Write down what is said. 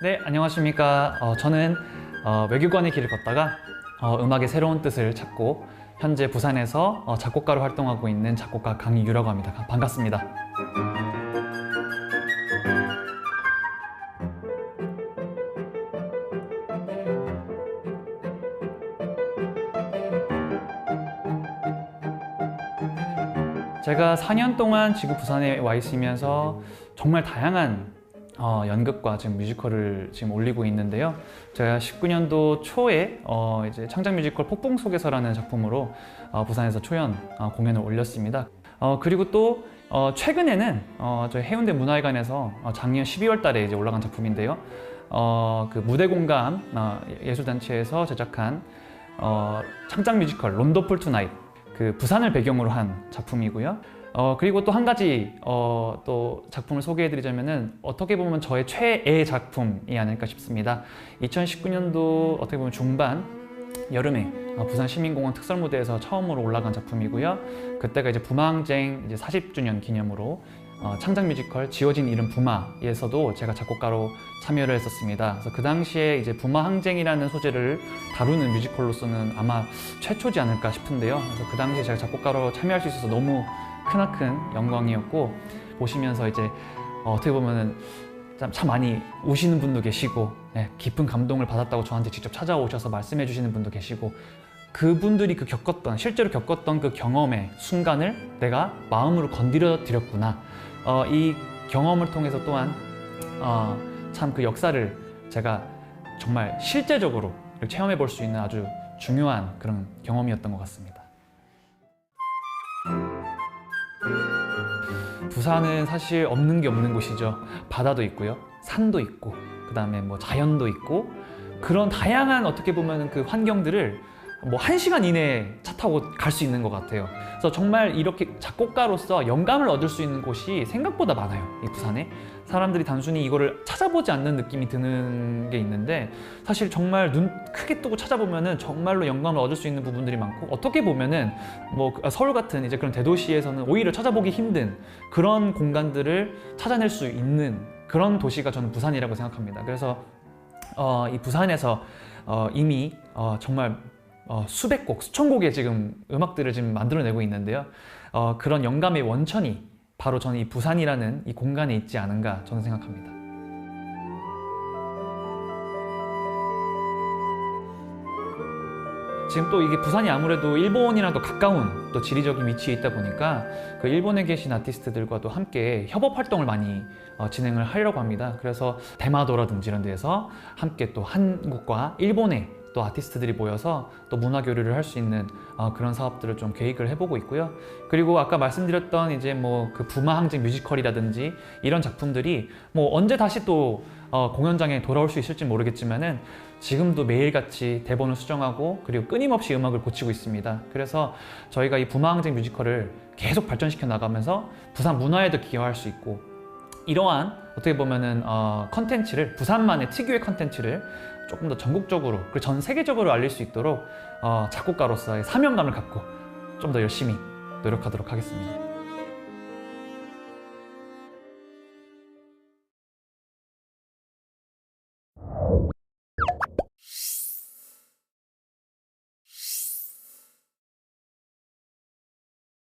네, 안녕하십니까. 어, 저는 어, 외교관의 길을 걷다가 어, 음악의 새로운 뜻을 찾고 현재 부산에서 어, 작곡가로 활동하고 있는 작곡가 강희유라고 합니다. 가- 반갑습니다. 제가 4년 동안 지금 부산에 와 있으면서 정말 다양한 어, 연극과 지금 뮤지컬을 지금 올리고 있는데요. 제가 19년도 초에 어, 이제 창작 뮤지컬 폭풍 속에서라는 작품으로 어, 부산에서 초연 어, 공연을 올렸습니다. 어, 그리고 또 어, 최근에는 어, 저희 해운대 문화회관에서 어, 작년 12월 달에 이제 올라간 작품인데요. 어, 그 무대 공감 어, 예술단체에서 제작한 어, 창작 뮤지컬 론더풀 투나잇 그 부산을 배경으로 한 작품이고요. 어, 그리고 또 한 가지 어, 또 작품을 소개해드리자면은 어떻게 보면 저의 최애 작품이 아닐까 싶습니다. 2019년도 어떻게 보면 중반 여름에 어, 부산 시민공원 특설 무대에서 처음으로 올라간 작품이고요. 그때가 이제 부마항쟁 이제 40주년 기념으로 어, 창작 뮤지컬 지어진 이름 부마에서도 제가 작곡가로 참여를 했었습니다. 그래서 그 당시에 이제 부마 항쟁이라는 소재를 다루는 뮤지컬로서는 아마 최초지 않을까 싶은데요. 그래서 그 당시에 제가 작곡가로 참여할 수 있어서 너무 크나큰 영광이었고 보시면서 이제 어, 어떻게 보면은 참, 참 많이 우시는 분도 계시고 예, 깊은 감동을 받았다고 저한테 직접 찾아오셔서 말씀해 주시는 분도 계시고 그분들이 그 겪었던 실제로 겪었던 그 경험의 순간을 내가 마음으로 건드려 드렸구나 어, 이 경험을 통해서 또한 어, 참 그 역사를 제가 정말 실제적으로 체험해 볼 수 있는 아주 중요한 그런 경험이었던 것 같습니다. 부산은 사실 없는 게 없는 곳이죠. 바다도 있고요. 산도 있고, 그 다음에 뭐 자연도 있고, 그런 다양한 어떻게 보면 그 환경들을 뭐한 시간 이내에 차 타고 갈 수 있는 것 같아요. 그래서 정말 이렇게 작곡가로서 영감을 얻을 수 있는 곳이 생각보다 많아요. 이 부산에. 사람들이 단순히 이거를 찾아보지 않는 느낌이 드는 게 있는데 사실 정말 눈 크게 뜨고 찾아보면 은 정말로 영감을 얻을 수 있는 부분들이 많고 어떻게 보면 은 뭐 서울 같은 이제 그런 대도시에서는 오히려 찾아보기 힘든 그런 공간들을 찾아낼 수 있는 그런 도시가 저는 부산이라고 생각합니다. 그래서 어, 이 부산에서 어, 이미 어, 정말 어, 수백 곡, 수천 곡의 지금 음악들을 지금 만들어내고 있는데요. 어, 그런 영감의 원천이 바로 저는 이 부산이라는 이 공간에 있지 않은가 저는 생각합니다. 지금 또 이게 부산이 아무래도 일본이랑 또 가까운 또 지리적인 위치에 있다 보니까 그 일본에 계신 아티스트들과도 함께 협업 활동을 많이 어, 진행을 하려고 합니다. 그래서 대마도라든지 이런 데에서 함께 또 한국과 일본의 또 아티스트들이 모여서 또 문화 교류를 할 수 있는 어, 그런 사업들을 좀 계획을 해보고 있고요. 그리고 아까 말씀드렸던 이제 뭐 그 부마 항쟁 뮤지컬이라든지 이런 작품들이 뭐 언제 다시 또 어, 공연장에 돌아올 수 있을지 모르겠지만은 지금도 매일같이 대본을 수정하고 그리고 끊임없이 음악을 고치고 있습니다. 그래서 저희가 이 부마항쟁 뮤지컬을 계속 발전시켜 나가면서 부산 문화에도 기여할 수 있고 이러한 어떻게 보면은 어, 컨텐츠를 부산만의 특유의 컨텐츠를 조금 더 전국적으로 그리고 전 세계적으로 알릴 수 있도록 어, 작곡가로서의 사명감을 갖고 좀 더 열심히 노력하도록 하겠습니다.